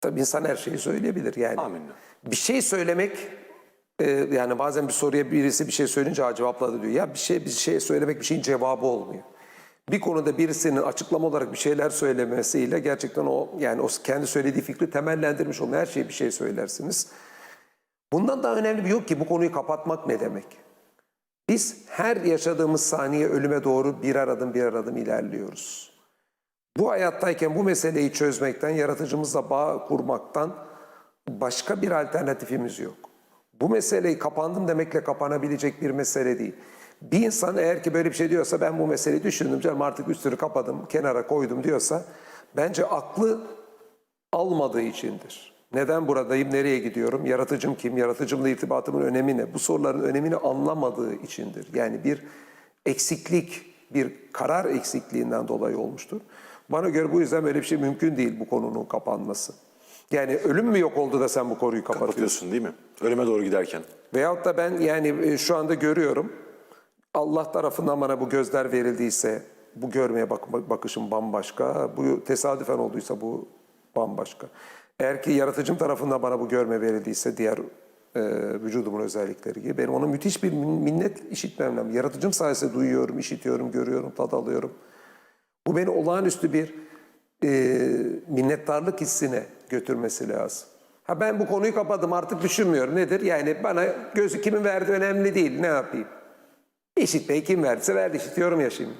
Tabii insan her şeyi söyleyebilir yani. Amenna. Bir şey söylemek e, yani bazen bir soruya birisi bir şey söyleyince "Aa, cevapladı diyor. Ya bir şey bir şey söylemek bir şeyin cevabı olmuyor. Bir konuda birisinin açıklama olarak bir şeyler söylemesiyle gerçekten o yani o kendi söylediği fikri temellendirmiş olmuyor. Her şeye bir şey söylersiniz. Bundan daha önemli bir yok ki bu konuyu kapatmak ne demek? Biz her yaşadığımız saniye ölüme doğru birer adım birer adım ilerliyoruz. Bu hayattayken bu meseleyi çözmekten, yaratıcımızla bağ kurmaktan başka bir alternatifimiz yok. Bu meseleyi kapandım demekle kapanabilecek bir mesele değil. Bir insan eğer ki böyle bir şey diyorsa ben bu meseleyi düşündüm canım artık üstünü kapadım, kenara koydum diyorsa bence aklı almadığı içindir. Neden buradayım, nereye gidiyorum, yaratıcım kim, yaratıcımla irtibatımın önemi ne? Bu soruların önemini anlamadığı içindir. Yani bir eksiklik, bir karar eksikliğinden dolayı olmuştur. Bana göre bu yüzden böyle bir şey mümkün değil bu konunun kapanması. Yani ölüm mü yok oldu da sen bu konuyu kapatıyorsun? Kapatıyorsun değil mi? Ölüme doğru giderken. Veyahut da ben yani e, şu anda görüyorum. Allah tarafından bana bu gözler verildiyse bu görmeye bak bakışım bambaşka. Bu tesadüfen olduysa bu bambaşka. Eğer ki yaratıcım tarafından bana bu görme verildiyse diğer e, vücudumun özellikleri gibi benim ona müthiş bir min- minnet işitmem lazım. Yaratıcım sayesinde duyuyorum, işitiyorum, görüyorum, tad alıyorum. Bu beni olağanüstü bir e, minnettarlık hissine götürmesi lazım. Ha ben bu konuyu kapadım artık düşünmüyorum. Nedir? Yani bana gözü kimin verdiği önemli değil. Ne yapayım? İşitmeyi kim verdiyse verdi işitiyorum ya şimdi.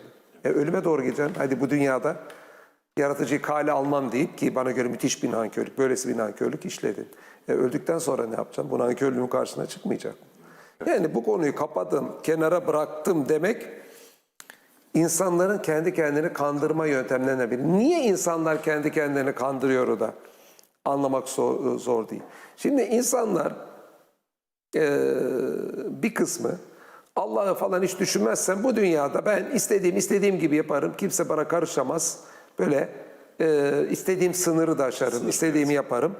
E, ölüme doğru gideceğim. Hadi bu dünyada yaratıcıyı kale almam deyip ki bana göre müthiş bir nankörlük, böylesi bir nankörlük işledin. E, öldükten sonra ne yapacağım? Bu nankörlüğün karşısına çıkmayacak. Yani bu konuyu kapadım, kenara bıraktım demek insanların kendi kendini kandırma yöntemlerinden biri. Niye insanlar kendi kendilerini kandırıyor o da? Anlamak zor, zor değil. Şimdi insanlar eee, bir kısmı Allah'ı falan hiç düşünmezsem bu dünyada ben istediğim istediğim gibi yaparım. Kimse bana karışamaz. Böyle eee, istediğim sınırı da aşarım. istediğimi yaparım.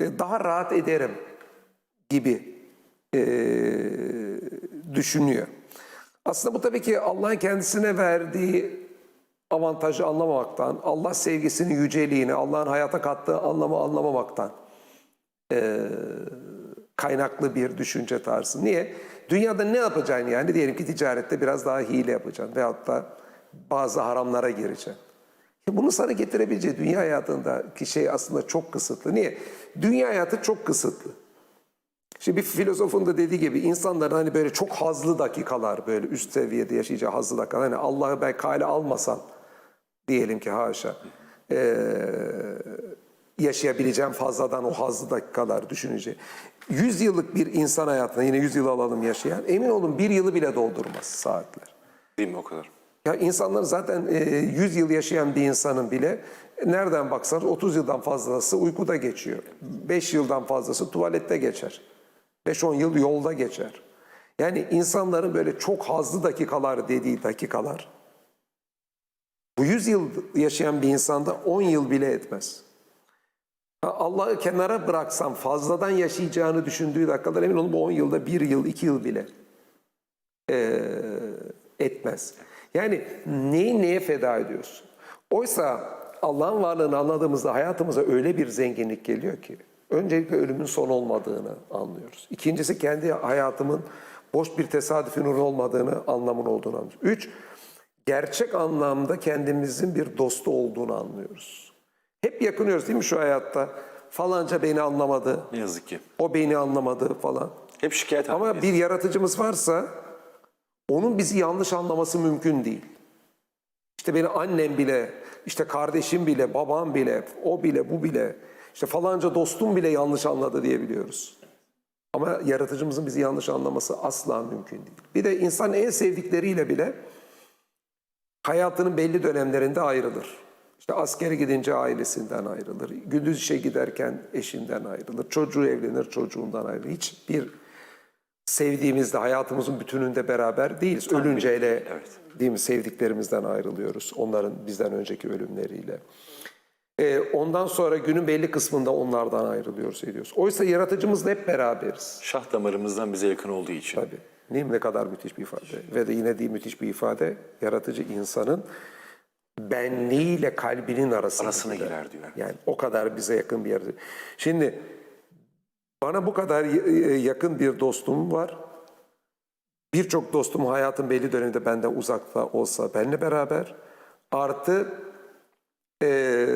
E, daha rahat ederim gibi eee, düşünüyor. Aslında bu tabii ki Allah'ın kendisine verdiği avantajı anlamamaktan, Allah sevgisinin yüceliğini, Allah'ın hayata kattığı anlamı anlamamaktan eee, kaynaklı bir düşünce tarzı. Niye? Dünyada ne yapacaksın yani? Diyelim ki ticarette biraz daha hile yapacaksın veyahut da bazı haramlara gireceksin. Ya Bunu sana getirebileceği dünya hayatındaki şey aslında çok kısıtlı. Niye? Dünya hayatı çok kısıtlı. Şimdi bir filozofun da dediği gibi insanların hani böyle çok hazlı dakikalar böyle üst seviyede yaşayacağı hazlı dakikalar. Hani Allah'ı ben kale almasam diyelim ki haşa eee, yaşayabileceğim fazladan o hazlı dakikalar düşüneceği. 100 yıllık bir insan hayatına yine 100 yıl alalım yaşayan emin olun bir yılı bile doldurmaz saatler. Değil mi o kadar? Ya insanların zaten e, 100 yıl yaşayan bir insanın bile nereden baksanız 30 yıldan fazlası uykuda geçiyor. 5 yıldan fazlası tuvalette geçer. 5-10 yıl yolda geçer. Yani insanların böyle çok hazlı dakikalar dediği dakikalar bu 100 yıl yaşayan bir insanda 10 yıl bile etmez. Allah'ı kenara bıraksam fazladan yaşayacağını düşündüğü dakikalar emin olun bu 10 yılda 1 yıl 2 yıl bile e, etmez. Yani neyi neye feda ediyorsun? Oysa Allah'ın varlığını anladığımızda hayatımıza öyle bir zenginlik geliyor ki öncelikle ölümün son olmadığını anlıyoruz. İkincisi kendi hayatımın boş bir tesadüfün ürünü olmadığını anlamın olduğunu anlıyoruz. Üç, gerçek anlamda kendimizin bir dostu olduğunu anlıyoruz. Hep yakınıyoruz değil mi şu hayatta? Falanca beni anlamadı, Ne yazık ki. o beni anlamadı falan. Hep şikayet Ama halindeyiz. bir yaratıcımız varsa onun bizi yanlış anlaması mümkün değil. İşte beni annem bile, işte kardeşim bile, babam bile, o bile, bu bile, işte falanca dostum bile yanlış anladı diyebiliyoruz. Ama yaratıcımızın bizi yanlış anlaması asla mümkün değil. Bir de insan en sevdikleriyle bile hayatının belli dönemlerinde ayrılır. İşte askere gidince ailesinden ayrılır. Gündüz işe giderken eşinden ayrılır. Çocuğu evlenir, çocuğundan ayrılır. Hiçbir sevdiğimizde hayatımızın bütününde beraber değiliz. Ölünce hele evet. değil mi sevdiklerimizden ayrılıyoruz. Onların bizden önceki ölümleriyle. Ee, ondan sonra günün belli kısmında onlardan ayrılıyoruz ediyoruz. Oysa yaratıcımızla hep beraberiz. Şah damarımızdan bize yakın olduğu için. Tabii. Değil mi? Ne kadar müthiş bir ifade. Ve de yine değil müthiş bir ifade. Yaratıcı insanın benliğiyle kalbinin arasına, Arasına girer diyor. Yani o kadar bize yakın bir yerde. Şimdi bana bu kadar yakın bir dostum var. Birçok dostum hayatın belli döneminde benden uzakta olsa benle beraber. Artı eee,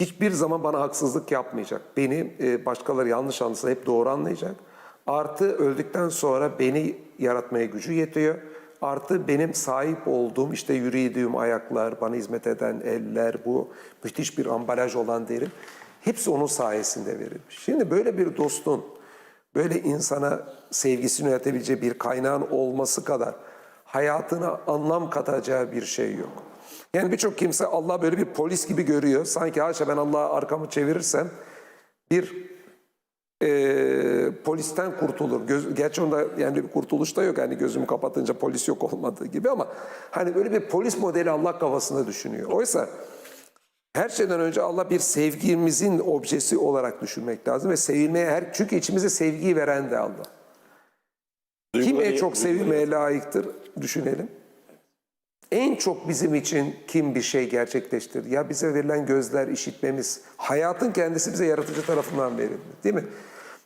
hiçbir zaman bana haksızlık yapmayacak. Beni e, başkaları yanlış anlasa hep doğru anlayacak. Artı öldükten sonra beni yaratmaya gücü yetiyor. Artı benim sahip olduğum işte yürüdüğüm ayaklar, bana hizmet eden eller, bu müthiş bir ambalaj olan derim. Hepsi onun sayesinde verilmiş. Şimdi böyle bir dostun, böyle insana sevgisini yönetebileceği bir kaynağın olması kadar hayatına anlam katacağı bir şey yok. Yani birçok kimse Allah böyle bir polis gibi görüyor. Sanki haşa ben Allah'a arkamı çevirirsem bir e, polisten kurtulur. Göz, gerçi onda yani bir kurtuluş da yok. Yani gözümü kapatınca polis yok olmadığı gibi ama hani böyle bir polis modeli Allah kafasında düşünüyor. Oysa her şeyden önce Allah bir sevgimizin objesi olarak düşünmek lazım ve sevilmeye her çünkü içimize sevgiyi veren de Allah. Kim en Duyguları- çok sevilmeye layıktır düşünelim. En çok bizim için kim bir şey gerçekleştirir? Ya bize verilen gözler, işitmemiz, hayatın kendisi bize yaratıcı tarafından verildi değil mi?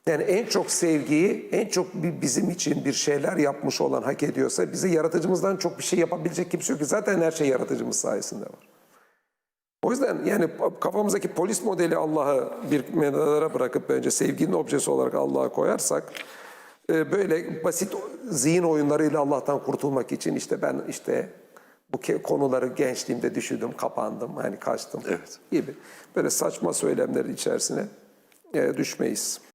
Yani en çok sevgiyi, en çok bizim için bir şeyler yapmış olan hak ediyorsa bize yaratıcımızdan çok bir şey yapabilecek kimse yok ki. Zaten her şey yaratıcımız sayesinde var. O yüzden yani kafamızdaki polis modeli Allah'ı bir kenara bırakıp bence sevginin objesi olarak Allah'a koyarsak e, böyle basit zihin oyunlarıyla Allah'tan kurtulmak için işte ben işte bu konuları gençliğimde düşündüm, kapandım, hani kaçtım Evet. gibi böyle saçma söylemlerin içerisine e, düşmeyiz.